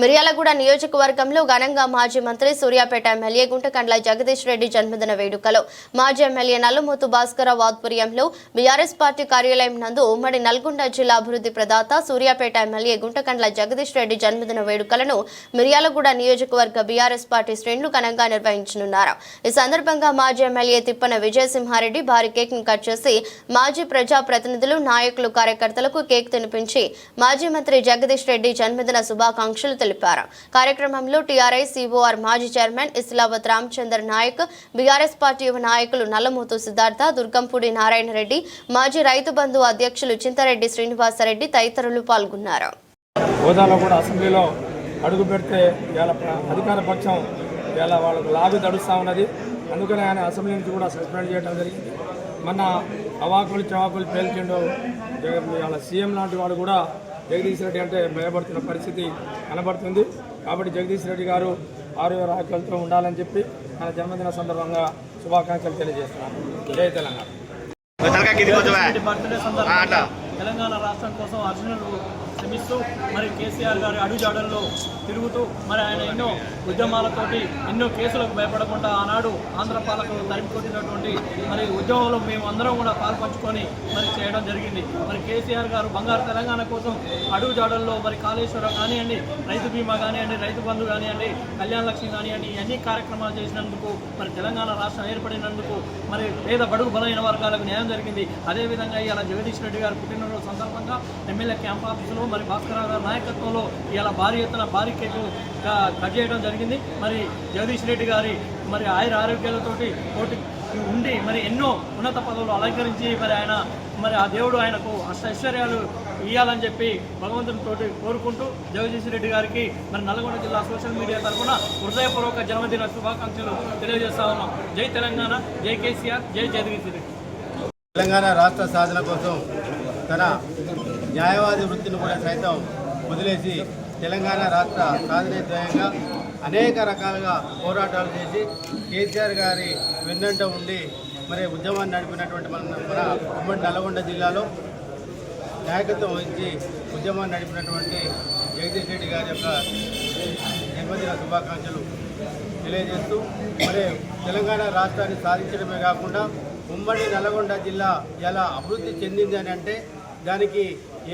మిర్యాలగూడ నియోజకవర్గంలో ఘనంగా మాజీ మంత్రి సూర్యాపేట ఎమ్మెల్యే గుంటకండ్ల జగదీష్ రెడ్డి జన్మదిన వేడుకలో. మాజీ ఎమ్మెల్యే నల్లమూతు భాస్కరరావు ఆధ్వర్యంలో బీఆర్ఎస్ పార్టీ కార్యాలయం నందు ఉమ్మడి నల్గొండ జిల్లా అభివృద్ధి ప్రదాత సూర్యాపేట ఎమ్మెల్యే గుంటకండ్ల జగదీష్ రెడ్డి జన్మదిన వేడుకలను మిర్యాలగూడ నియోజకవర్గ బీఆర్ఎస్ పార్టీ శ్రేణులు ఘనంగా నిర్వహించనున్నారు. ఈ సందర్భంగా మాజీ ఎమ్మెల్యే తిప్పన విజయసింహారెడ్డి భారీ కేక్ను కట్ చేసి మాజీ ప్రజా ప్రతినిధులు నాయకులు కార్యకర్తలకు కేక్ తినిపించి మాజీ మంత్రి జగదీష్ రెడ్డి జన్మదిన శుభాకాంక్షలు తెలిపారు. కార్యక్రమంలో టీఆర్ఐ సిఓఆర్ మాజీ chairman Islavath Ramachander Naik BRS party యువ నాయకులు నల్లమూతు సిద్ధార్థ దుర్గంపూడి నారాయణ రెడ్డి మాజీ రైతు బంధు అధ్యక్షులు చింతారెడ్డి శ్రీనివాసరెడ్డి తదితరులు పాల్గొన్నారు. హోదాలో కూడా అసెంబ్లీలో అడుగు పెడితే ఇవాళ అధికార పక్షం ఇవాళ వాళ్ళకు లాగు తడుస్తూ ఉన్నది. అందుకనే ఆయన అసెంబ్లీ నుంచి కూడా సస్పెండ్ చేయడం జరిగింది. మన అవాకులు చవాకులు పేల్చిండు ఇవాళ సీఎం లాంటి వాడు కూడా జగదీష్ రెడ్డి అంటే భయపడుతున్న పరిస్థితి కనబడుతుంది. కాబట్టి జగదీష్ రెడ్డి గారు ఆరోగ్య రాజ్యాలతో ఉండాలని చెప్పి మన జన్మదిన సందర్భంగా శుభాకాంక్షలు తెలియజేస్తున్నాను. జై తెలంగాణ. తెలంగాణ రాష్ట్రం కోసం అర్జునులు శ్రమిస్తూ మరి కేసీఆర్ గారి అడుగుజాడల్లో తిరుగుతూ మరి ఆయన ఎన్నో ఉద్యమాలతోటి ఎన్నో కేసులకు భయపడకుండా ఆనాడు ఆంధ్ర పాలకులు తరిమికొట్టినటువంటి మరి ఉద్యమంలో మేము అందరం కూడా పాల్పంచుకొని మరి చేయడం జరిగింది. మరి కేసీఆర్ గారు బంగారు తెలంగాణ కోసం అడుగుజాడల్లో మరి కాళేశ్వరం కానివ్వండి రైతు బీమా కానివ్వండి రైతు బంధు కానివ్వండి కళ్యాణ లక్ష్మి కానివ్వండి అన్ని కార్యక్రమాలు చేసినందుకు మరి తెలంగాణ రాష్ట్రం ఏర్పడినందుకు మరి పేద బడుగు బలైన వర్గాలకు న్యాయం జరిగింది. అదేవిధంగా ఇలా జగదీష్ రెడ్డి గారు పుట్టినరోజు సందర్భంగా ఎమ్మెల్యే క్యాంప్ ఆఫీసులో మరి భాస్కర్ గారి నాయకత్వంలో ఇలా భారీ ఎత్తున భారీ కేకు కట్ చేయడం జరిగింది. మరి జగదీష్ రెడ్డి గారి మరి ఆయుర ఆరోగ్యాలతోటి కోటి ఉండి మరి ఎన్నో ఉన్నత పదవులు అలంకరించి మరి ఆయన మరి ఆ దేవుడు ఆయనకు అష్ట ఐశ్వర్యాలు ఇవ్వాలని చెప్పి భగవంతుని తోటి కోరుకుంటూ జగదీష్ రెడ్డి గారికి మరి నల్గొండ జిల్లా సోషల్ మీడియా తరఫున హృదయపూర్వక జన్మదిన శుభాకాంక్షలు తెలియజేస్తా ఉన్నాం. జై తెలంగాణ జై కేసీఆర్ జై జగదీష్ రెడ్డి. తెలంగాణ రాష్ట్ర సాధన కోసం తన న్యాయవాది వృత్తిని కూడా సైతం వదిలేసి తెలంగాణ రాష్ట్ర సాధన ధ్యేయంగా అనేక రకాలుగా పోరాటాలు చేసి కేసీఆర్ గారి వెన్నంట ఉండి మరి ఉద్యమాన్ని నడిపినటువంటి మన మన ఉమ్మడి నల్గొండ జిల్లాలో నాయకత్వం వహించి ఉద్యమాన్ని నడిపినటువంటి జగదీష్ రెడ్డి గారి యొక్క జన్మదిన శుభాకాంక్షలు తెలియజేస్తూ మరి తెలంగాణ రాష్ట్రాన్ని సాధించడమే కాకుండా ఉమ్మడి నల్గొండ జిల్లా ఎలా అభివృద్ధి చెందింది అని అంటే దానికి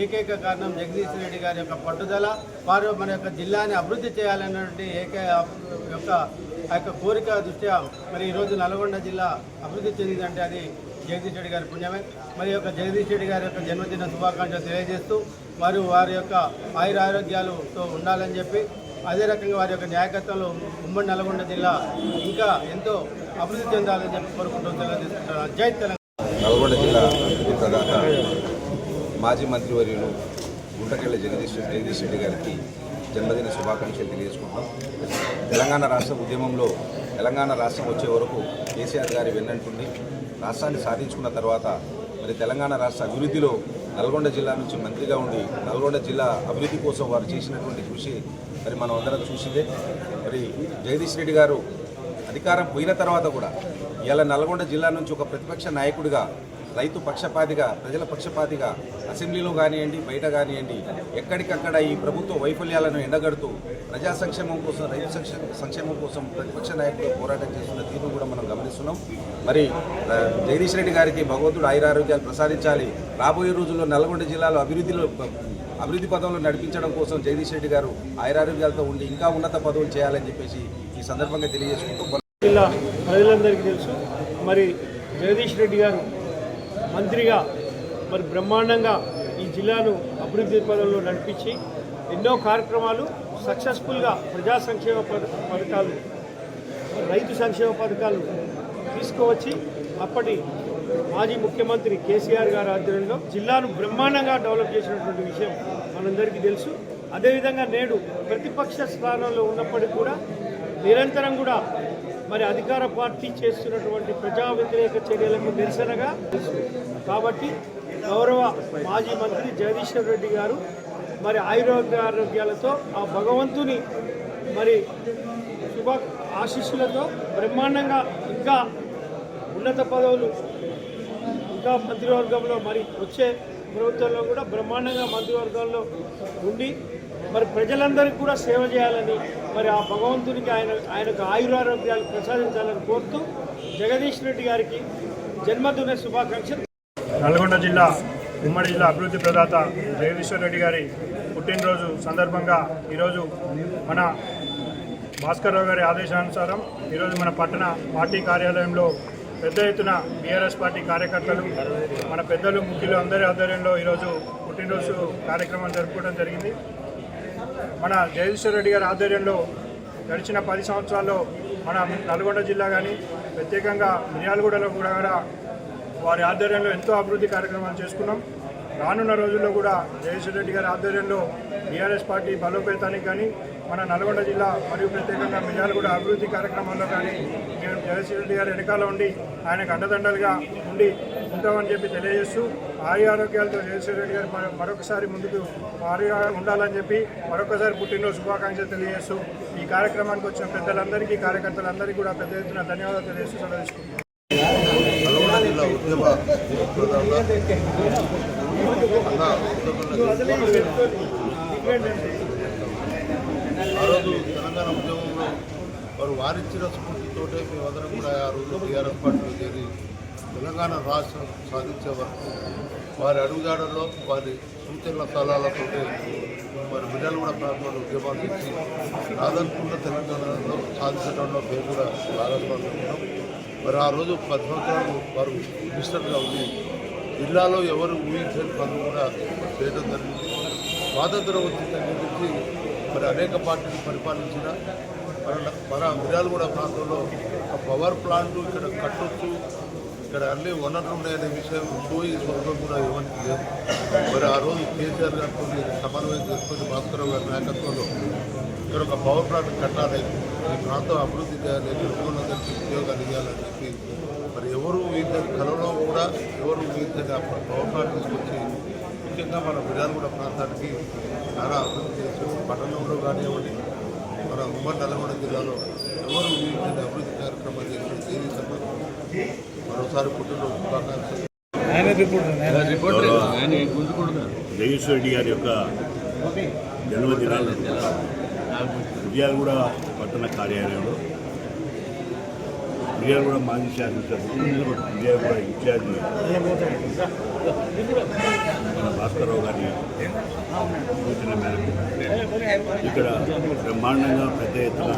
ఏకైక కారణం జగదీష్ రెడ్డి గారి యొక్క పట్టుదల వారు మన యొక్క జిల్లాని అభివృద్ధి చేయాలన్నటువంటి ఏకై యొక్క ఆ యొక్క కోరిక దృష్ట్యా మరి ఈరోజు నల్గొండ జిల్లా అభివృద్ధి చెందిందంటే అది జగదీష్ రెడ్డి గారి పుణ్యమే. మరి యొక్క జగదీష్ రెడ్డి గారి యొక్క జన్మదిన శుభాకాంక్షలు తెలియజేస్తూ వారు వారి యొక్క ఆయుర ఆరోగ్యాలతో ఉండాలని చెప్పి అదే రకంగా వారి యొక్క నాయకత్వంలో ఉమ్మడి నల్గొండ జిల్లా ఇంకా ఎంతో అభివృద్ధి చెందాలని చెప్పి కోరుకుంటూ తెలియజేస్తున్నారు జై తెలంగాణ. నల్గొండ జిల్లా మాజీ మంత్రివర్యులు గుంటకెళ్ళ జగదీష్ జగదీష్ రెడ్డి గారికి జన్మదిన శుభాకాంక్షలు తెలియజేసుకుంటాం తెలంగాణ రాష్ట్ర ఉద్యమంలో తెలంగాణ రాష్ట్రం వచ్చే వరకు కేసీఆర్ గారి వెన్నంటుంది. రాష్ట్రాన్ని సాధించుకున్న తర్వాత మరి తెలంగాణ రాష్ట్ర అభివృద్ధిలో నల్గొండ జిల్లా నుంచి మంత్రిగా ఉండి నల్గొండ జిల్లా అభివృద్ధి కోసం వారు చేసినటువంటి కృషి మరి మనం అందరం చూసిందే. మరి జగదీష్ రెడ్డి గారు అధికారం పోయిన తర్వాత కూడా ఇలా నల్గొండ జిల్లా నుంచి ఒక ప్రతిపక్ష నాయకుడిగా రైతు పక్షపాతిగా ప్రజల పక్షపాతిగా అసెంబ్లీలో కానివ్వండి బయట కానివ్వండి ఎక్కడికక్కడ ఈ ప్రభుత్వ వైఫల్యాలను ఎండగడుతూ ప్రజా సంక్షేమం కోసం రైతు సంక్షే- సంక్షేమం కోసం ప్రతిపక్ష నాయకులు పోరాటం చేస్తున్న తీరు కూడా మనం గమనిస్తున్నాం. మరి జగదీష్ రెడ్డి గారికి భగవంతుడు ఆయురారోగ్యాలు ప్రసాదించాలి. రాబోయే రోజుల్లో నల్గొండ జిల్లాలో అభివృద్ధిలో అభివృద్ధి పదంలో నడిపించడం కోసం జగదీష్ రెడ్డి గారు ఆయురారోగ్యాలతో ఉండి ఇంకా ఉన్నత పదవులు చేయాలని చెప్పేసి ఈ సందర్భంగా తెలియజేసుకుంటూ జిల్లా ప్రజలందరికీ తెలుసు. మరి జగదీష్ రెడ్డి గారు మంత్రిగా మరి బ్రహ్మాండంగా ఈ జిల్లాను అభివృద్ధి పదంలో నడిపించి ఎన్నో కార్యక్రమాలు సక్సెస్ఫుల్గా ప్రజా సంక్షేమ పథకాలు రైతు సంక్షేమ పథకాలు తీసుకువచ్చి అప్పటి మాజీ ముఖ్యమంత్రి కేసీఆర్ గారి ఆధ్వర్యంలో జిల్లాను బ్రహ్మాండంగా డెవలప్ చేసినటువంటి విషయం మనందరికీ తెలుసు. అదేవిధంగా నేడు ప్రతిపక్ష స్థానంలో ఉన్నప్పటికీ కూడా నిరంతరం కూడా మరి అధికార పార్టీ చేస్తున్నటువంటి ప్రజా వ్యతిరేక చర్యలకు నిరసనగా కాబట్టి గౌరవ మాజీ మంత్రి జగదీశ్వర్ రెడ్డి గారు మరి ఆయుర్వేద ఆరోగ్యాలతో ఆ భగవంతుని మరి శుభ ఆశీస్సులతో బ్రహ్మాండంగా ఇంకా ఉన్నత పదవులు ఇంకా మంత్రివర్గంలో మరి వచ్చే ప్రభుత్వంలో కూడా బ్రహ్మాండంగా మంత్రివర్గంలో ఉండి మరి ప్రజలందరికీ కూడా సేవ చేయాలని మరి ఆ భగవంతునికి ఆయన ఆయనకు ఆయురారోగ్యాలు ప్రసాదించాలని కోరుతూ జగదీష్ రెడ్డి గారికి జన్మదిన శుభాకాంక్షలు. నల్గొండ జిల్లా ఉమ్మడి జిల్లా అభివృద్ధి ప్రదాత జగదీశ్వర్ రెడ్డి గారి పుట్టినరోజు సందర్భంగా ఈరోజు మన భాస్కర్రావు గారి ఆదేశానుసారం ఈరోజు మన పట్టణ పార్టీ కార్యాలయంలో పెద్ద ఎత్తున బీఆర్ఎస్ పార్టీ కార్యకర్తలు మన పెద్దలు ముఖ్యులు అందరి ఆధ్వర్యంలో ఈరోజు పుట్టినరోజు కార్యక్రమం జరుపుకోవడం జరిగింది. మన జగదీశ్వర రెడ్డి గారి ఆధ్వర్యంలో గడిచిన పది సంవత్సరాల్లో మన నల్గొండ జిల్లా కానీ ప్రత్యేకంగా మిర్యాలగూడలో కూడా కూడా వారి ఆధ్వర్యంలో ఎంతో అభివృద్ధి కార్యక్రమాలు చేసుకున్నాం. రానున్న రోజుల్లో కూడా జగేశ్వర రెడ్డి గారి ఆధ్వర్యంలో బీఆర్ఎస్ పార్టీ బలోపేతానికి కానీ మన నల్గొండ జిల్లా మరియు ప్రత్యేకంగా మిర్యాలగూడ అభివృద్ధి కార్యక్రమాల్లో కానీ నేను జగేశ్వర రెడ్డి గారి వెనకాల ఉండి ఆయనకు అండదండలుగా ఉండి ఉంటామని చెప్పి తెలియజేస్తూ ఆయు ఆరోగ్యాలతో జగదీశ్వర్ రెడ్డి గారు మనం మరొకసారి ముందుకు ఆరుగా ఉండాలని చెప్పి మరొకసారి పుట్టినరోజు శుభాకాంక్షలు తెలియజేస్తూ ఈ కార్యక్రమానికి వచ్చిన పెద్దలందరికీ కార్యకర్తలందరికీ కూడా పెద్ద ఎత్తున ధన్యవాదాలు తెలియజేస్తూ సెలవుకుంటున్నాను తీసుకుంటున్నాను. ఆ రోజు తెలంగాణ ఉద్యమంలో వారు వారిచ్చిన స్ఫూర్తితోటే మేమందరం కూడా ఆ రోజు టీఆర్ఎస్ పార్టీలో చేరి తెలంగాణ రాష్ట్రం సాధించే వరకు వారి అడుగుజాడల్లో వారి సూచనల స్థలాలతో మరి బిడ్డలు కూడా ప్రాంతంలో ఉద్యమాలు చేసి దాదాపుగా తెలంగాణలో సాధించడంలో మేము కూడా భాగస్వామ్యం మరి ఆ రోజు పది సంవత్సరాలు వారు మినిస్టర్గా ఉంది జిల్లాలో ఎవరు ఊహించని పనులు కూడా చేయడం జరిగింది. స్వాతంత్రం వచ్చిందని మరి అనేక పార్టీలు పరిపాలించిన మన మన మిర్యాలగూడ ప్రాంతంలో ఒక పవర్ ప్లాంట్ ఇక్కడ కట్టొచ్చు ఇక్కడ అన్ని వనరులు ఉన్నాయనే విషయం సోయి స్వరూపం కూడా ఎవరికి లేదు. మరి ఆ రోజు కేసీఆర్ గారితో సమన్వయం చేసుకుని భాస్కరరావు గారి నాయకత్వంలో ఇక్కడ ఒక పవర్ ప్లాంట్ కట్టాలి. ఈ ప్రాంతం అభివృద్ధి చేయాలి తెలుగులందరికీ ఉద్యోగాలు ఇవ్వాలని చెప్పి. మరి ఎవరు వీళ్ళని కళలో కూడా ఎవరు వీళ్ళని పవర్ ప్లాంట్ తీసుకొచ్చి ముఖ్యంగా మన మిర్యాలగూడ ప్రాంతానికి చాలా అభివృద్ధి చేసి పట్టణంలో కానివ్వండి మన ఉమ్మడి నల్గొండ జిల్లాలో ఎవరు వీళ్ళని అభివృద్ధి కార్యక్రమాలు చేసి దేవి మరోసారి జగేశ్వర రెడ్డి గారి యొక్క జన్మదినాలను మిర్యాలగూడ పట్టణ కార్యాలయంలో. మిర్యాలగూడ మాజీ శాసనసభ్యులు మిర్యాలగూడ ఇన్ఛార్జి. మన భాస్కరరావు గారి సూచన మేరకు ఇక్కడ బ్రహ్మాండంగా పెద్ద ఎత్తున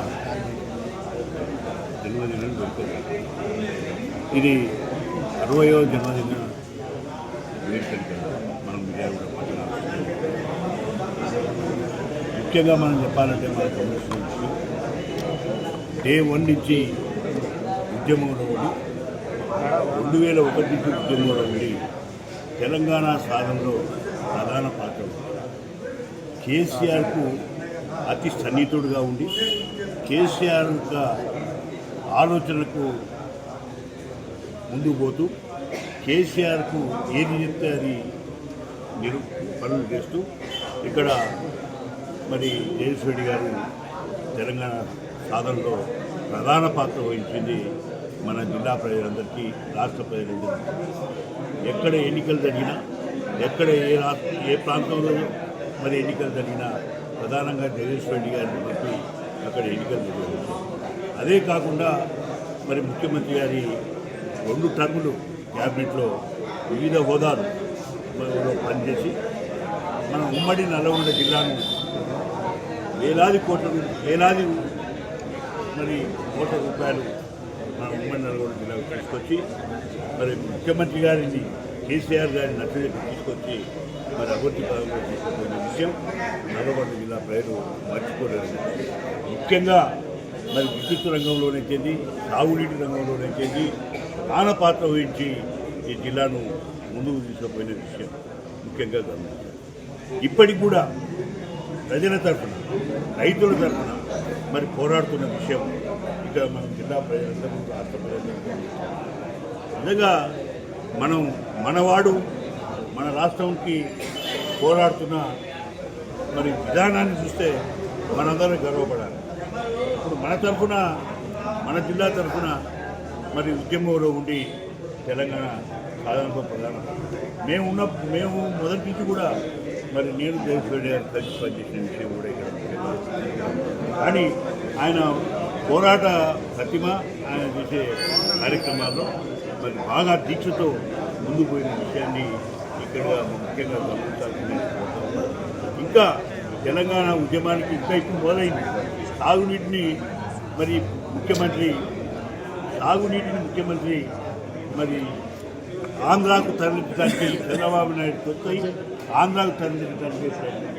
జన్మదినం జరుపుకుంటారు ఇది అరవయో జన్మదిన. మనం విజయవాడ ముఖ్యంగా మనం చెప్పాలంటే మన కమిషన్ నుంచి డే వన్ నుంచి ఉద్యమంలో ఉండి రెండు వేల ఒకటి నుంచి ఉద్యమంలో ఉండి తెలంగాణ సాధనలో ప్రధాన పాత్ర కేసీఆర్కు అతి సన్నిహితుడుగా ఉండి కేసీఆర్ యొక్క ఆలోచనకు ముందుకు పోతూ కేసీఆర్కు ఏది చెప్తే అది నిరు పనులు చేస్తూ ఇక్కడ మరి జగదీష్ రెడ్డి గారు తెలంగాణ సాధనలో ప్రధాన పాత్ర వహించింది మన జిల్లా ప్రజలందరికీ రాష్ట్ర ప్రజలందరికీ. ఎక్కడ ఎన్నికలు జరిగినా ఎక్కడ ఏ రాష్ట్ర ఏ ప్రాంతంలో మరి ఎన్నికలు జరిగినా ప్రధానంగా జగదీష్ రెడ్డి గారిని బట్టి అక్కడ ఎన్నికలు నిర్వహించారు. అదే కాకుండా మరి ముఖ్యమంత్రి గారి రెండు టర్ములు క్యాబినెట్లో వివిధ హోదాలు పనిచేసి మన ఉమ్మడి నల్లగొండ జిల్లాను వేలాది కోట్ల వేలాది మరి కోట్ల రూపాయలు మన ఉమ్మడి నల్గొండ జిల్లాకు తీసుకొచ్చి మరి ముఖ్యమంత్రి గారిని కేసీఆర్ గారిని నచ్చజెప్పి తీసుకొచ్చి మరి అభివృద్ధి పదంలో తీసుకుపోయిన విషయం నల్గొండ జిల్లా ప్రజలు మర్చిపోలేదు ముఖ్యంగా మరి విద్యుత్ రంగంలోనైతేంది సాగునీటి రంగంలోనైతేంది ప్రధాన పాత్ర వహించి ఈ జిల్లాను ముందుకు తీసుకుపోయిన విషయం ముఖ్యంగా గమనించారు ఇప్పటికి కూడా ప్రజల తరఫున రైతుల తరఫున మరి పోరాడుతున్న విషయం ఇక్కడ మన జిల్లా ప్రజలందరూ రాష్ట్ర ప్రజలందరూ నిజంగా మనం మనవాడు మన రాష్ట్రంకి పోరాడుతున్న మరి విధానాన్ని చూస్తే మనందరం గర్వపడాలి. ఇప్పుడు మన తరఫున మన జిల్లా తరఫున మరి ఉద్యమంలో ఉండి తెలంగాణ సాధనకు ప్రధానం. మేము ఉన్న మేము మొదటి నుంచి కూడా మరి నేను జగన్మోహన్ గారు కలిసి పనిచేసిన విషయం కూడా ఇక్కడ కానీ ఆయన పోరాట ప్రతిమ ఆయన చేసే కార్యక్రమాల్లో మరి బాగా దీక్షతో ముందు పోయిన విషయాన్ని ఇక్కడ ముఖ్యంగా గమనించాల్సింది. ఇంకా తెలంగాణ ఉద్యమానికి ఇంకా ఇప్పుడు మొదలైంది. తాగునీటిని మరి ముఖ్యమంత్రి తాగునీటిని ముఖ్యమంత్రి మరి ఆంధ్రాకు తరలించడానికి చంద్రబాబు నాయుడు కొత్త ఆంధ్రాకు తరలించడానికి